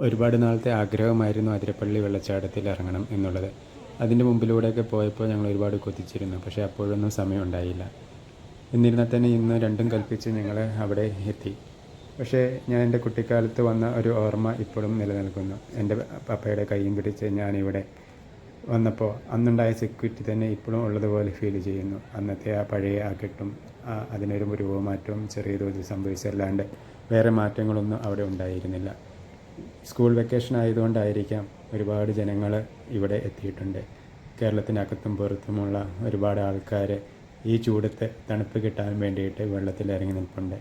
ഒരുപാട് നാളത്തെ ആഗ്രഹമായിരുന്നു അതിരപ്പള്ളി വെള്ളച്ചാട്ടത്തിൽ ഇറങ്ങണം എന്നുള്ളത്. അതിന്റെ മുമ്പിലൂടെയൊക്കെ പോയപ്പോൾ ഞങ്ങൾ ഒരുപാട് കൊതിച്ചിരുന്നു. പക്ഷേ അപ്പോഴൊന്നും സമയം ഉണ്ടായില്ല. എന്നിരുന്നാൽ തന്നെ ഇന്ന് രണ്ടും കൽപ്പിച്ച് ഞങ്ങൾ അവിടെ എത്തി. പക്ഷേ ഞാൻ എന്റെ കുട്ടിക്കാലത്ത് വന്ന ഒരു ഓർമ്മ ഇപ്പോഴും നിലനിൽക്കുന്നു. എന്റെ പപ്പയുടെ കൈയും പിടിച്ച് ഞാനിവിടെ വന്നപ്പോൾ അന്നുണ്ടായ സെക്യൂരിറ്റി തന്നെ ഇപ്പോഴും ഉള്ളതുപോലെ ഫീൽ ചെയ്യുന്നു. അന്നത്തെ ആ പഴയ ആ കെട്ടും അതിനൊരു രൂപമാറ്റവും ചെറിയ തോതിൽ സംഭവിച്ചല്ലാണ്ട് വേറെ മാറ്റങ്ങളൊന്നും അവിടെ ഉണ്ടായിരുന്നില്ല. സ്കൂൾ വെക്കേഷൻ ആയതുകൊണ്ടായിരിക്കാം ഒരുപാട് ജനങ്ങൾ ഇവിടെ എത്തിയിട്ടുണ്ട്. കേരളത്തിനകത്തും പുറത്തുമുള്ള ഒരുപാട് ആൾക്കാർ ഈ ചൂടത്ത് തണുപ്പ് കിട്ടാൻ വേണ്ടിയിട്ട് വെള്ളത്തിൽ ഇറങ്ങി നിൽപ്പുണ്ട്.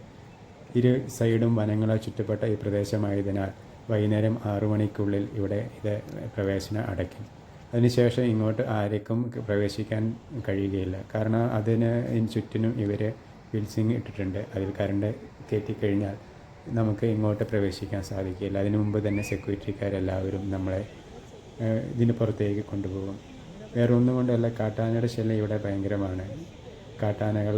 ഇരു സൈഡും വനങ്ങളാൽ ചുറ്റപ്പെട്ട ഈ പ്രദേശമായതിനാൽ വൈകുന്നേരം ആറു മണിക്കുള്ളിൽ ഇവിടെ ഇത് പ്രവേശനം അടയ്ക്കും. അതിനുശേഷം ഇങ്ങോട്ട് ആർക്കും പ്രവേശിക്കാൻ കഴിയുകയില്ല. കാരണം അതിന് ചുറ്റിനും ഇവർ ഫിൽസിങ് ഇട്ടിട്ടുണ്ട്. അതിൽ കറണ്ട് കയറ്റിക്കഴിഞ്ഞാൽ നമുക്ക് ഇങ്ങോട്ട് പ്രവേശിക്കാൻ സാധിക്കില്ല അതിനു മുമ്പ് തന്നെ സെക്യൂരിറ്റിക്കാരെല്ലാവരും നമ്മളെ ഇതിന് പുറത്തേക്ക് കൊണ്ടുപോകും. വേറെ ഒന്നും കൊണ്ടല്ല കാട്ടാനയുടെ ശല്യം ഇവിടെ ഭയങ്കരമാണ്. കാട്ടാനകൾ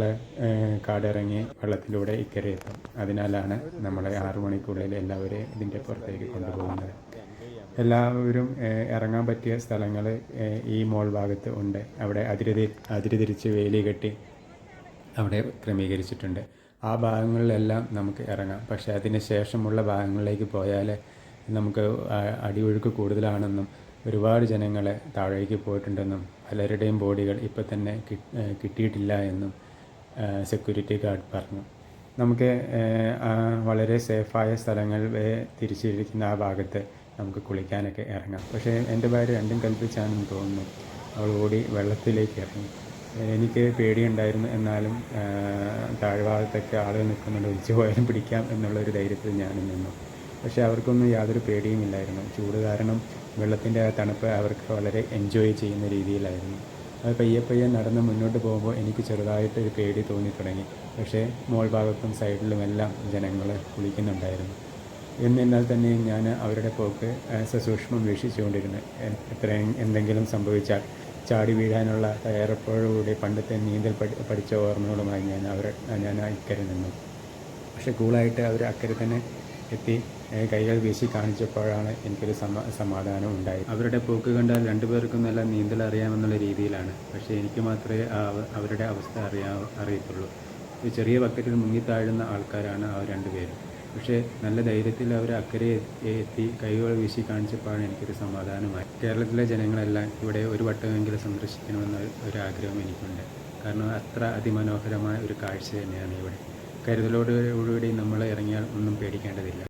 കാടിറങ്ങി വെള്ളത്തിലൂടെ ഇക്കരെ എത്തും അതിനാലാണ് നമ്മളെ ആറു മണിക്കുള്ളിൽ എല്ലാവരെയും ഇതിന്റെ പുറത്തേക്ക് കൊണ്ടുപോകുന്നത്. എല്ലാവരും ഇറങ്ങാൻ പറ്റിയ സ്ഥലങ്ങൾ ഈ മോൾ ഭാഗത്ത് ഉണ്ട്. അവിടെ അതിരി അതിരി തിരിച്ച് വേലി കെട്ടി അവിടെ ക്രമീകരിച്ചിട്ടുണ്ട്. ആ ഭാഗങ്ങളിലെല്ലാം നമുക്ക് ഇറങ്ങാം. പക്ഷേ അതിന് ശേഷമുള്ള ഭാഗങ്ങളിലേക്ക് പോയാൽ നമുക്ക് അടിയൊഴുക്ക് കൂടുതലാണെന്നും ഒരുപാട് ജനങ്ങളെ താഴേക്ക് പോയിട്ടുണ്ടെന്നും പലരുടെയും ബോഡികൾ ഇപ്പം തന്നെ കിട്ടിയിട്ടില്ല എന്നും സെക്യൂരിറ്റി ഗാർഡ് പറഞ്ഞു. നമുക്ക് വളരെ സേഫായ സ്ഥലങ്ങൾ തിരിച്ചിരിക്കുന്ന ആ ഭാഗത്ത് നമുക്ക് കുളിക്കാനൊക്കെ ഇറങ്ങാം. പക്ഷേ എന്റെ ഭാര്യ രണ്ടും കൽപ്പിച്ചാണെന്ന് തോന്നുന്നു. അവൾ ഓടി വെള്ളത്തിലേക്ക് ഇറങ്ങി. എനിക്ക് പേടിയുണ്ടായിരുന്നു. എന്നാലും താഴ്ഭാഗത്തൊക്കെ ആളുകൾ നിൽക്കുന്നുണ്ട്. ഒഴിച്ചു പോയാലും പിടിക്കാം എന്നുള്ളൊരു ധൈര്യത്തിൽ ഞാൻ നിന്നു. പക്ഷേ അവർക്കൊന്നും യാതൊരു പേടിയും ഇല്ലായിരുന്നു. ചൂട് കാരണം വെള്ളത്തിന്റെ ആ തണുപ്പ് അവർക്ക് വളരെ എൻജോയ് ചെയ്യുന്ന രീതിയിലായിരുന്നു. അത് പയ്യെ പയ്യെ നടന്ന് മുന്നോട്ട് പോകുമ്പോൾ എനിക്ക് ചെറുതായിട്ട് ഒരു പേടി തോന്നി തുടങ്ങി. പക്ഷേ മോൾ ഭാഗത്തും സൈഡിലും എല്ലാം ജനങ്ങൾ കുളിക്കുന്നുണ്ടായിരുന്നു. എന്നിരുന്നാൽ തന്നെ ഞാൻ അവരുടെ പോക്ക് സസൂക്ഷ്മം വീക്ഷിച്ചുകൊണ്ടിരുന്നു. എത്ര എത്രയും എന്തെങ്കിലും സംഭവിച്ചാൽ ചാടി വീഴാനുള്ള തയ്യാറെടുപ്പോടുകൂടി പണ്ടത്തെ നീന്തൽ പഠി പഠിച്ച ഓർമ്മകളുമായി ഞാൻ അവർ ഞാൻ ഇക്കരെ നിന്നു. പക്ഷേ കൂളായിട്ട് അവർ അക്കരെ തന്നെ എത്തി കൈകൾ വീശി കാണിച്ചപ്പോഴാണ് എനിക്കൊരു സമാ സമാധാനം ഉണ്ടായി അവരുടെ പോക്ക് കണ്ടാൽ രണ്ടുപേർക്കും നല്ല നീന്തൽ അറിയാമെന്നുള്ള രീതിയിലാണ്. പക്ഷേ എനിക്ക് മാത്രമേ അവരുടെ അവസ്ഥ അറിയാ അറിയത്തുള്ളൂ. ഒരു ചെറിയ ബക്കറ്റിൽ മുങ്ങി താഴുന്ന ആൾക്കാരാണ് ആ രണ്ടുപേരും പക്ഷേ നല്ല ധൈര്യത്തിൽ അവർ അക്കരെ എത്തി- കൈകൾ വീശി കാണിച്ചപ്പോഴാണ് എനിക്കൊരു സമാധാനമായി. കേരളത്തിലെ ജനങ്ങളെല്ലാം ഇവിടെ ഒരു വട്ടമെങ്കിലും സന്ദർശിക്കണമെന്ന ഒരു ആഗ്രഹം എനിക്കുണ്ട്. കാരണം അത്ര അതിമനോഹരമായ ഒരു കാഴ്ച തന്നെയാണ് ഇവിടെ. കരുതലോടുകൂടി നമ്മൾ ഇറങ്ങിയാൽ ഒന്നും പേടിക്കേണ്ടതില്ല.